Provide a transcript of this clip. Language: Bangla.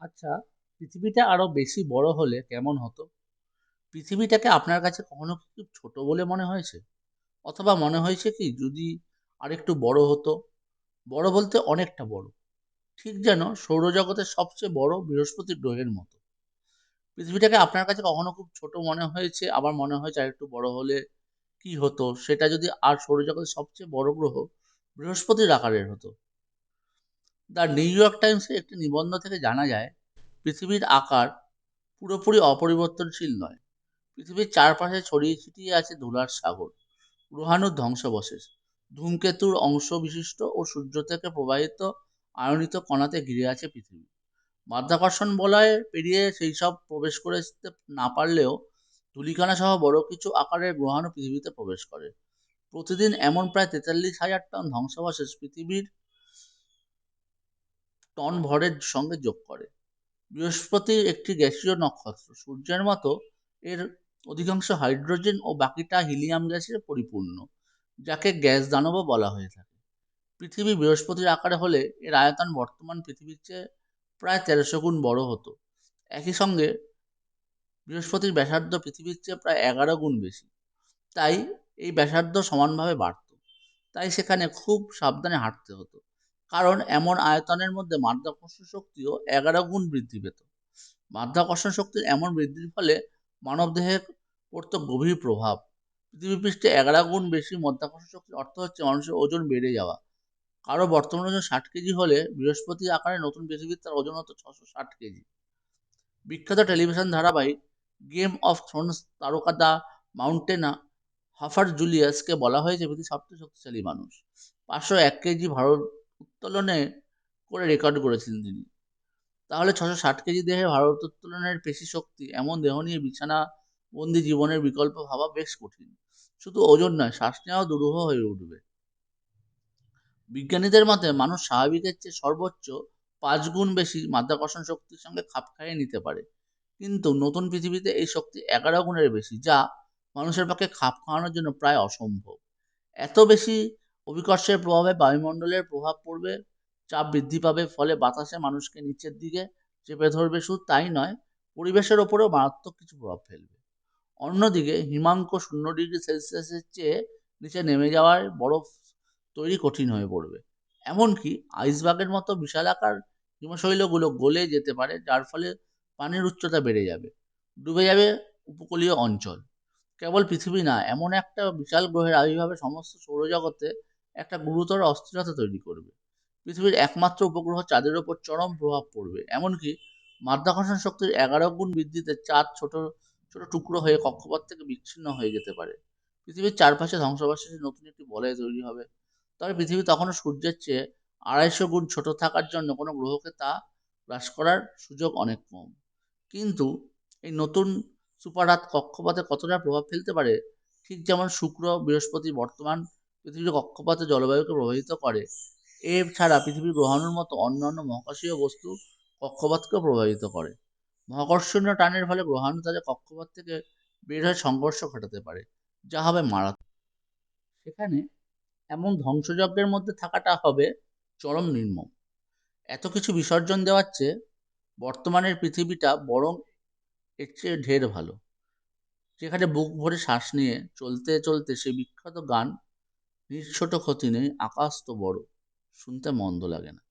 আচ্ছা পৃথিবীটা আরও বেশি বড় হলে কেমন হতো? পৃথিবীটাকে আপনার কাছে কখনো খুব ছোট বলে মনে হয়েছে? অথবা মনে হয়েছে কি, যদি আরেকটু বড় হতো? বড় বলতে অনেকটা বড়। ঠিক যেন সৌরজগতের সবচেয়ে বড় বৃহস্পতি গ্রহের মতো। পৃথিবীটাকে আপনার কাছে কখনো খুব ছোট মনে হয়েছে? আবার মনে হয়েছে আরেকটু বড় হলে কি হতো? সেটা যদি আর সৌরজগতের সবচেয়ে বড় গ্রহ বৃহস্পতির আকারের হতো। দ্য নিউ ইয়র্ক টাইমসের একটি নিবন্ধ থেকে জানা যায়, পৃথিবীর আকার পুরোপুরি অপরিবর্তনশীল নয়। পৃথিবীর চারপাশে ছড়িয়ে ছিটিয়ে আছে ধুলার সাগর গ্রহাণুর ধ্বংসাবশেষ, ধূমকেতুর অংশ বিশিষ্ট ও সূর্য থেকে প্রবাহিত আয়নিত কণাতে ঘিরে আছে পৃথিবী। মাধ্যাকর্ষণ বলয়ে পেরিয়ে সেই সব প্রবেশ করে না পারলেও ধূলিকণা সহ বড় কিছু আকারের গ্রহাণু পৃথিবীতে প্রবেশ করে। প্রতিদিন এমন প্রায় তেতাল্লিশ হাজার টন ধ্বংসাবশেষ পৃথিবীর টন ভরের সঙ্গে যোগ করে। বৃহস্পতি একটি গ্যাসীয় নক্ষত্র। সূর্যের মতো এর অধিকাংশ হাইড্রোজেন ও বাকিটা হিলিয়াম গ্যাসে পরিপূর্ণ, যাকে গ্যাস দানবও বলা হয়ে থাকে। পৃথিবী বৃহস্পতির আকারে হলে এর আয়তন বর্তমান পৃথিবীর চেয়ে প্রায় তেরোশো গুণ বড় হতো। একই সঙ্গে বৃহস্পতির ব্যাসার্ধ পৃথিবীর চেয়ে প্রায় এগারো গুণ বেশি। তাই এই ব্যাসার্ধ সমানভাবে বাড়ত। তাই সেখানে খুব সাবধানে হাঁটতে হতো। কারণ এমন আয়তনের মধ্যে মাধ্যাকর্ষণ শক্তিও এগারো গুণ বৃদ্ধি পেত। মাধ্যাকর্ষণ শক্তির এমন বৃদ্ধির ফলে মানবদেহে পড়তো গভীর প্রভাব। পৃথিবী পৃষ্ঠে এগারো গুণ বেশি মাধ্যাকর্ষণ শক্তির অর্থ হচ্ছে মানুষের ওজন বেড়ে যাওয়া। কারও বর্তমান ওজন ষাট কেজি হলে বৃহস্পতি আকারে নতুন পৃথিবীর তার ওজন হতো ছশো ষাট কেজি। বিখ্যাত টেলিভিশন ধারাবাহিক গেম অফ থ্রোনস তারকা দা মাউন্টেনা হাফার জুলিয়াসকে বলা হয়েছে পৃথিবীর সবচেয়ে শক্তিশালী মানুষ। পাঁচশো এক কেজি ভারত উত্তোলনে করে রেকর্ড করেছিলেন তিনি। তাহলে ছশো ষাট কেজি দেহে ভারত উত্তোলনের পেশি শক্তি এমন দেহ নিয়ে বিছানা বন্দি জীবনের বিকল্প ভাবা বেশ কঠিন। শুধু ওজন নয়, শ্বাস নেওয়াও দুরূহ হয়ে উঠবে। বিজ্ঞানীদের মতে মানুষ স্বাভাবিকের চেয়ে সর্বোচ্চ পাঁচ গুণ বেশি মাধ্যাকর্ষণ শক্তির সঙ্গে খাপ খাইয়ে নিতে পারে। কিন্তু নতুন পৃথিবীতে এই শক্তি এগারো গুণের বেশি, যা মানুষের পক্ষে খাপ খাওয়ানোর জন্য প্রায় অসম্ভব। এত বেশি অভিকর্ষের প্রভাবে বায়ুমণ্ডলের প্রভাব পড়বে, চাপ বৃদ্ধি পাবে, ফলে বাতাসে মানুষকে নিচের দিকে চেপে ধরবে। শুধু তাই নয়, পরিবেশের ওপরেও মারাত্মক কিছু প্রভাব ফেলবে। অন্যদিকে, হিমাঙ্ক শূন্য ডিগ্রি সেলসিয়াসের চেয়ে নিচে নেমে যাওয়ার বরফ তৈরি কঠিন হয়ে পড়বে। এমনকি আইসবাগের মতো বিশালাকার হিমশৈলগুলো গলে যেতে পারে, যার ফলে পানির উচ্চতা বেড়ে যাবে। ডুবে যাবে উপকূলীয় অঞ্চল। কেবল পৃথিবী না, এমন একটা বিশাল গ্রহের আবির্ভাবে সমস্ত সৌরজগতে একটা গুরুতর অস্থিরতা তৈরি করবে। পৃথিবীর একমাত্র উপগ্রহ চাঁদের ওপর চরম প্রভাব পড়বে। এমনকি মাধ্যাকর্ষণ শক্তির এগারো গুণ বৃদ্ধিতে চাঁদ ছোট ছোট টুকরো হয়ে কক্ষপথ থেকে বিচ্ছিন্ন হয়ে যেতে পারে। পৃথিবীর চারপাশে ধ্বংসাবশেষে নতুন একটি বলয় তৈরি হবে। তবে পৃথিবী তখনও সূর্যের চেয়ে আড়াইশো গুণ ছোট থাকার জন্য কোনো গ্রহকে তা হ্রাস করার সুযোগ অনেক কম। কিন্তু এই নতুন সুপারহাত কক্ষপথে কতটা প্রভাব ফেলতে পারে, ঠিক যেমন শুক্র, বৃহস্পতি, বর্তমান পৃথিবীর কক্ষপথে জলবায়ুকে প্রভাবিত করে। এর ছাড়া পৃথিবীর গ্রহাণুর মতো অন্যান্য মহাকাশীয় বস্তু কক্ষপথকেও প্রভাবিত করে। মহাকর্ষণীয় টানের ফলে গ্রহাণু তাদের কক্ষপথ থেকে বের হয়ে সংঘর্ষ ঘটাতে পারে, যা হবে মারাত্মক। সেখানে এমন ধ্বংসযজ্ঞের মধ্যে থাকাটা হবে চরম নির্মম। এত কিছু বিসর্জন দেওয়ার চেয়ে বর্তমানের পৃথিবীটা বরং এর চেয়ে ঢের ভালো। যেখানে বুক ভরে শ্বাস নিয়ে চলতে চলতে সে বিখ্যাত গান নির ছোট ক্ষতি নেই আকাশ তো বড় শুনতে মন্দ লাগে না।